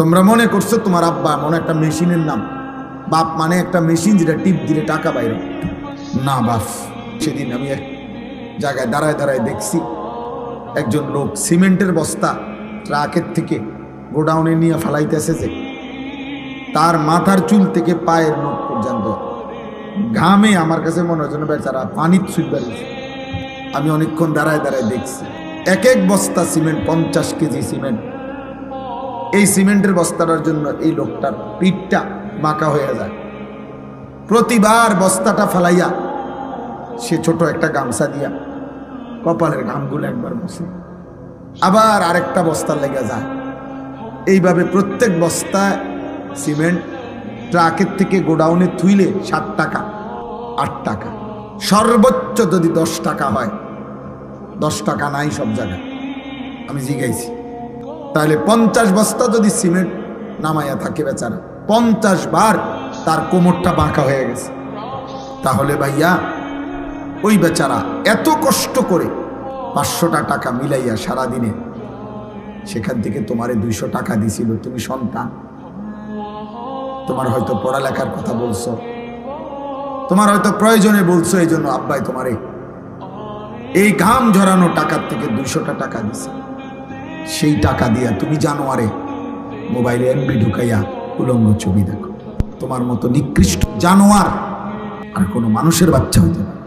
তোমরা মনে করছ তোমার আব্বা মনে একটা মেশিনের নাম? বাপ মানে একটা মেশিন যেটা টিপ দিলে টাকা বাইরে না বাপ, সেদিন আমি এক জায়গায় দাঁড়ায় দাঁড়ায় দেখছি একজন লোক সিমেন্টের বস্তা ট্রাকের থেকে গোডাউনে নিয়ে ফেলাইতেছে যে, তার মাথার চুল থেকে পায়ের নখ পর্যন্ত। ঘামে আমার কাছে মনে হয় যেন বেচারা পানির চুল বেরিয়েছে আমি অনেকক্ষণ দাঁড়ায় দাঁড়ায় দেখছি, এক এক বস্তা সিমেন্ট, পঞ্চাশ কেজি সিমেন্ট। এই সিমেন্টের বস্তাটার জন্য এই লোকটার পিঠটা বাঁকা হয়ে যায়। প্রতিবার বস্তাটা ফেলাইয়া সে ছোট একটা গামছা দিয়া কপালের ঘামগুলো একবার বসে আবার আরেকটা বস্তা লেগে যায়। এইভাবে প্রত্যেক বস্তায় সিমেন্ট ট্রাকের থেকে গোডাউনে থুইলে সাত টাকা, আট টাকা। সর্বোচ্চ যদি দশ টাকা হয়, দশ টাকা নাই সব জায়গায়। আমি জিগাইছি। তাহলে পঞ্চাশ বস্তা যদি সিমেন্ট নামাইয়া থাকে বেচারা, পঞ্চাশ বার তার কোমরটা বাঁকা হয়ে গেছে। তাহলে ভাইয়া, ওই বেচারা এত কষ্ট করে পাঁচশোটা টাকা মিলাইয়া সারাদিনে সেখান থেকে তোমারে দুইশো টাকা দিছিল, তুমি সন্তান। তোমার হয়তো পড়ালেখার কথা বলছো, তোমার হয়তো প্রয়োজনে বলছো, এই জন্য আব্বাই তোমারে এই ঘাম ঝরানো টাকার থেকে দুইশোটা টাকা দিছে। সেই টাকা দিয়া তুমি জানোয়ারে, মোবাইলে এমবি ঢুকাইয়া উলঙ্গ ছবি দেখো তোমার মতো নিকৃষ্ট জানোয়ার আর কোনো মানুষের বাচ্চা হইতে পারে।